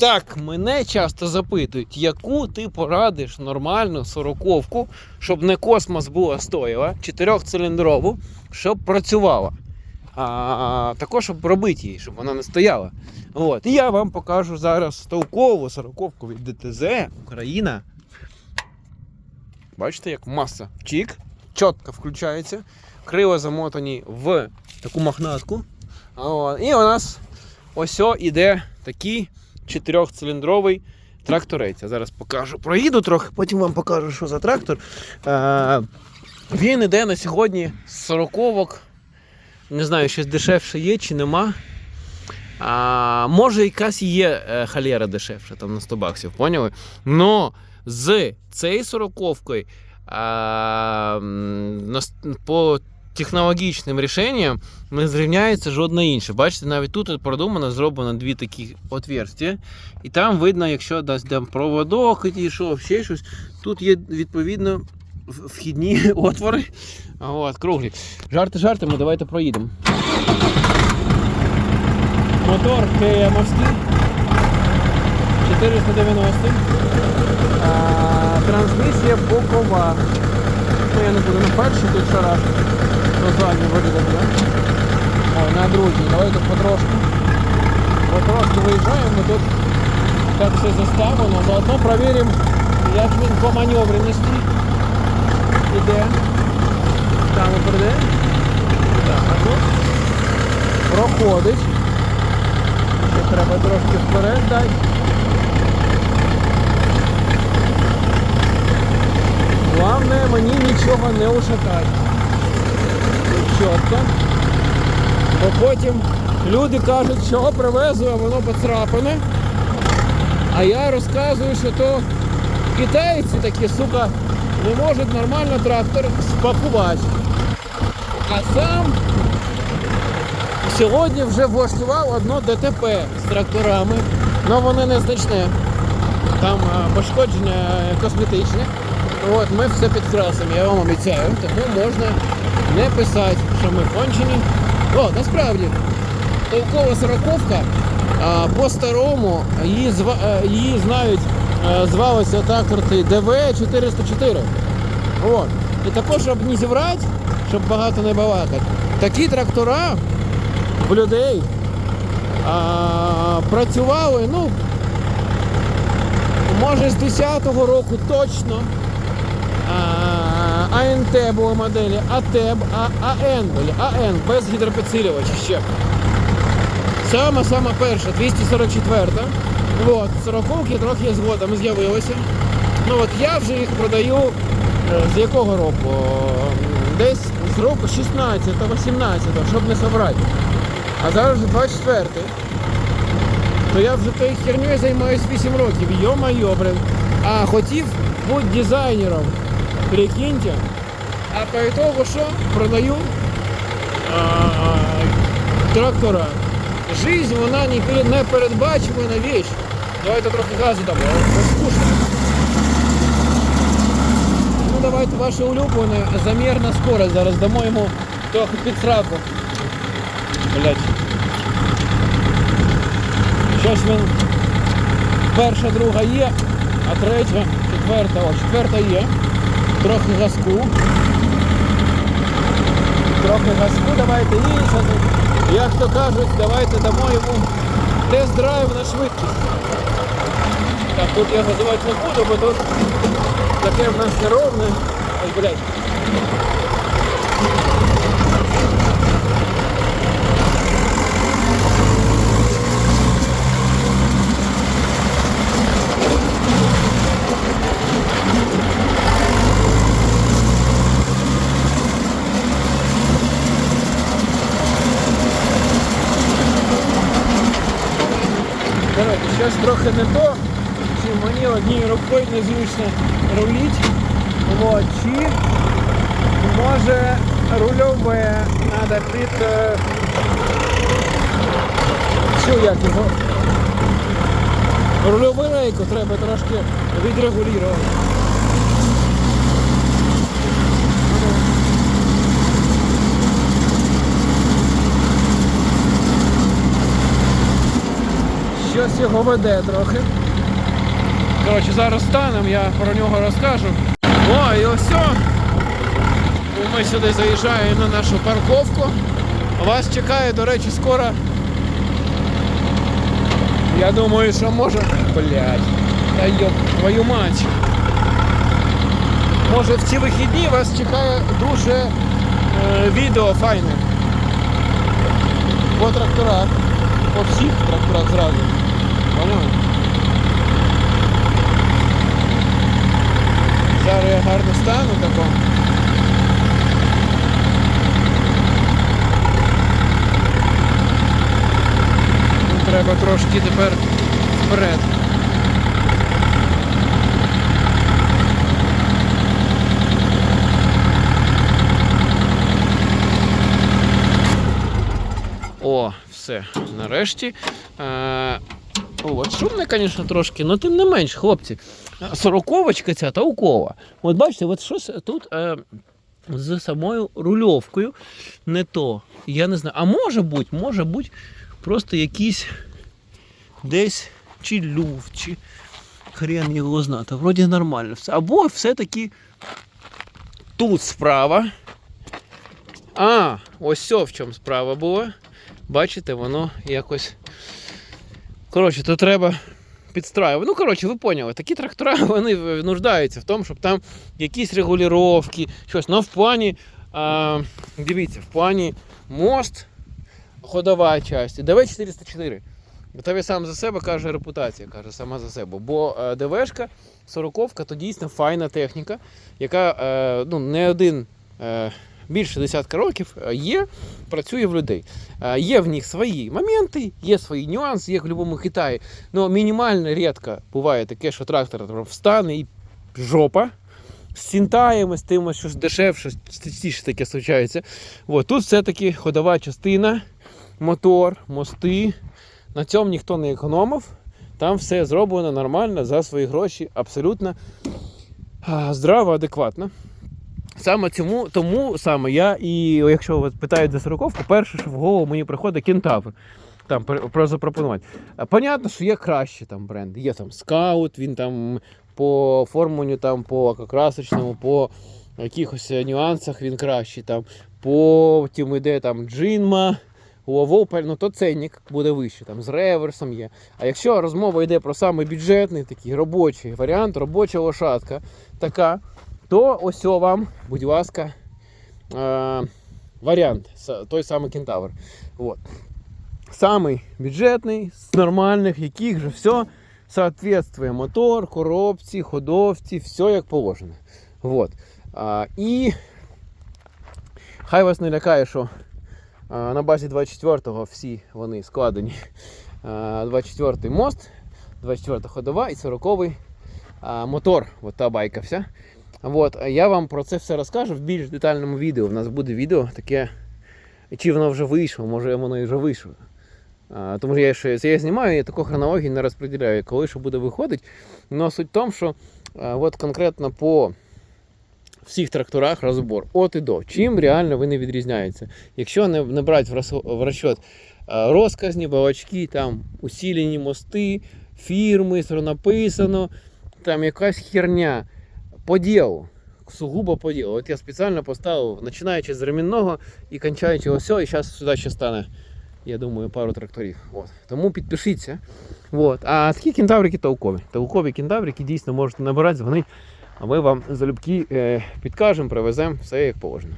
Так, мене часто запитують, яку ти порадиш нормальну сороковку, щоб не космос була стояла, чотирьохциліндрову, щоб працювала. А, також щоб робити її, щоб вона не стояла. От. І я вам покажу зараз толкову сороковку від ДТЗ Україна. Бачите, як маса. Чік, чітко включається. Крила замотані в таку мохнатку. От. І у нас ось іде такий чотирьохциліндровий тракторець. Я зараз покажу. Проїду трохи, потім вам покажу, що за трактор. Е, він іде на сьогодні з сороковок. Не знаю, щось дешевше є чи нема. А, може, якась є е, халєра дешевша, там на 100 баксів, поняли? Но з цією сороковкою а, на по технологічним рішенням не зрівняється жодна інша. Бачите, навіть тут продумано, зроблено дві такі отверстия. І там видно, якщо десь там проводок йшов, ще щось. Тут є відповідно вхідні отвори. От, круглі. Жарти жартами, давайте проїдемо. Мотор КМовський 490. А, трансмісія бокова. Ну, я не буду на першій тут шараш. На задній виглядає, да? Ой, на другій. Давайте потрошку. Потрошку виїжджаємо, тут так все заставлено. Заодно перевіримо, як він по маневреності іде. Там іде. Так, а тут проходить. Ще треба трошки вперед дати. Главное мені нічого не ушатати. Чітко. Бо потім люди кажуть, що привезу, а воно поцарапане. А я розказую, що то китайці такі, сука, не можуть нормально трактор спакувати. А сам сьогодні вже влаштував одно ДТП з тракторами, але воно незначне. Там пошкодження косметичне. От, ми все підкрасимо, я вам обіцяю. Тому можна не писати, що ми кончені. О, насправді, толкова сороковка по-старому її, зва, е, її знають, е, звалося трактор ДВ-404. От. І також, щоб не зіврати, щоб багато не балакати, такі трактора в людей а, працювали, ну, може з 10-го року точно. АНТ була моделі, АТЕБ, АН були, АН без гідропідсилювача ще. Сама сама перша, 244. От, 40 трохи згодом з'явилися. Ну от я вже їх продаю е, з якого року? Десь з року 16-го, 17-го, щоб не соврати. А зараз вже 24-й. То я вже тою хернею займаюся 8 років. Йо-майо, блин. А хотів бути дизайнером. Прикиньте. А по итогу що? Продаю трактора. Жизнь, вона не перед- непередбачувана вещь. Давайте трохи газу дамо. Ну давайте ваше улюблене замірна скорость. Зараз дамо йому трохи під сраку. Блять. Щось він перша, друга є, а третя, четверта, о, четверта є. Трохи газку. Трохи газку давайте і зараз, як то кажуть, давайте дамо йому тест-драйв на швидкість. Так, тут я називати не буду, бо тут таке в нас неровне. Ой, блядь. Давайте, трохи не то, чи мені однією рукою незручно руліть. Вот, чи може рульове треба під е, цю як його. Рульову рейку треба трошки відрегулювати. Що його веде трохи. Коротше, зараз станемо, я про нього розкажу. О, і ось. о. Ми сюди заїжджаємо на нашу парковку. Вас чекає, до речі, скоро. Я думаю, що може. Блять. Та йоп, твою мать. Може в ці вихідні вас чекає дуже е, відео файне. По тракторах. По всіх тракторах зразу. Поняли? Зараз я гарно стану тако. Ну, Треба трошки тепер вперед. О, все, нарешті. От шумне, звісно, трошки, але тим не менш, хлопці. Сороковочка ця таукова. От бачите, от щось тут е, з самою рульовкою не то. Я не знаю. А може бути, може бути просто якийсь десь чи люфт, чи хрен його знати. Вроді нормально все. Або все-таки тут справа. А, ось о в чому справа була. Бачите, воно якось. Коротше, то треба підстраювати. Ну, коротше, ви поняли, такі трактора вони нуждаються в тому, щоб там якісь регулювання, щось. Ну, в плані, а, дивіться, в плані мост, ходова частина, ДВ-404. Тобі сам за себе каже репутація, каже сама за себе. Бо е, ДВшка, сороковка то дійсно файна техніка, яка е, ну, не один. Більше десятка років е, є, працює в людей. Е, Є в них свої моменти, є свої нюанси, як в будь-якому Китаї. Ну, мінімально рідко буває таке, що трактор встане і жопа. З сінтаями, з тим, щось дешевше, частіше таке случається. От, тут все-таки ходова частина, мотор, мости. На цьому ніхто не економив. Там все зроблено нормально за свої гроші, абсолютно здраво, адекватно. Саме цьому, тому саме я, і якщо вас питають за сороковку, перше, що в голову мені приходить кентавр. Там про запропонувати. Понятно, що є кращі там бренди. Є там скаут, він там по оформленню, там, по красочному, по якихось е, нюансах він кращий. Там, потім йде там джинма. У Авопель, ну то ценник буде вищий, там з реверсом є. А якщо розмова йде про саме бюджетний, такий робочий варіант, робоча лошадка така, то ось вам, будь ласка, е, варіант, той самий кентавр. От. Самий бюджетний, з нормальних, яких же все соответствує мотор, коробці, ходовці, все як положено. Вот. А, і хай вас не лякає, що а, на базі 24-го всі вони складені. А, 24-й мост, 24-та ходова і 40-й а, мотор. От та байка вся. От, я вам про це все розкажу в більш детальному відео. У нас буде відео таке, чи воно вже вийшло, може воно і вже вийшло. А, тому що я ще це я знімаю, я таку хронологію не розподіляю, коли що буде виходить. Ну, суть в тому, що а, от конкретно по всіх тракторах розбор от і до. Чим реально вони відрізняються. Якщо не, не брати в, розхо- в розчет розказні, балачки, там усілені мости, фірми, написано, там якась херня по ділу. Сугубо по ділу. От я спеціально поставив, починаючи з ремінного і кончаючи ось, і зараз сюди ще стане, я думаю, пару тракторів. От. Тому підпишіться. От. А такі кентаврики толкові. Толкові кентаврики дійсно можете набирати, дзвонити, а ми вам залюбки е, підкажемо, привеземо все як положено.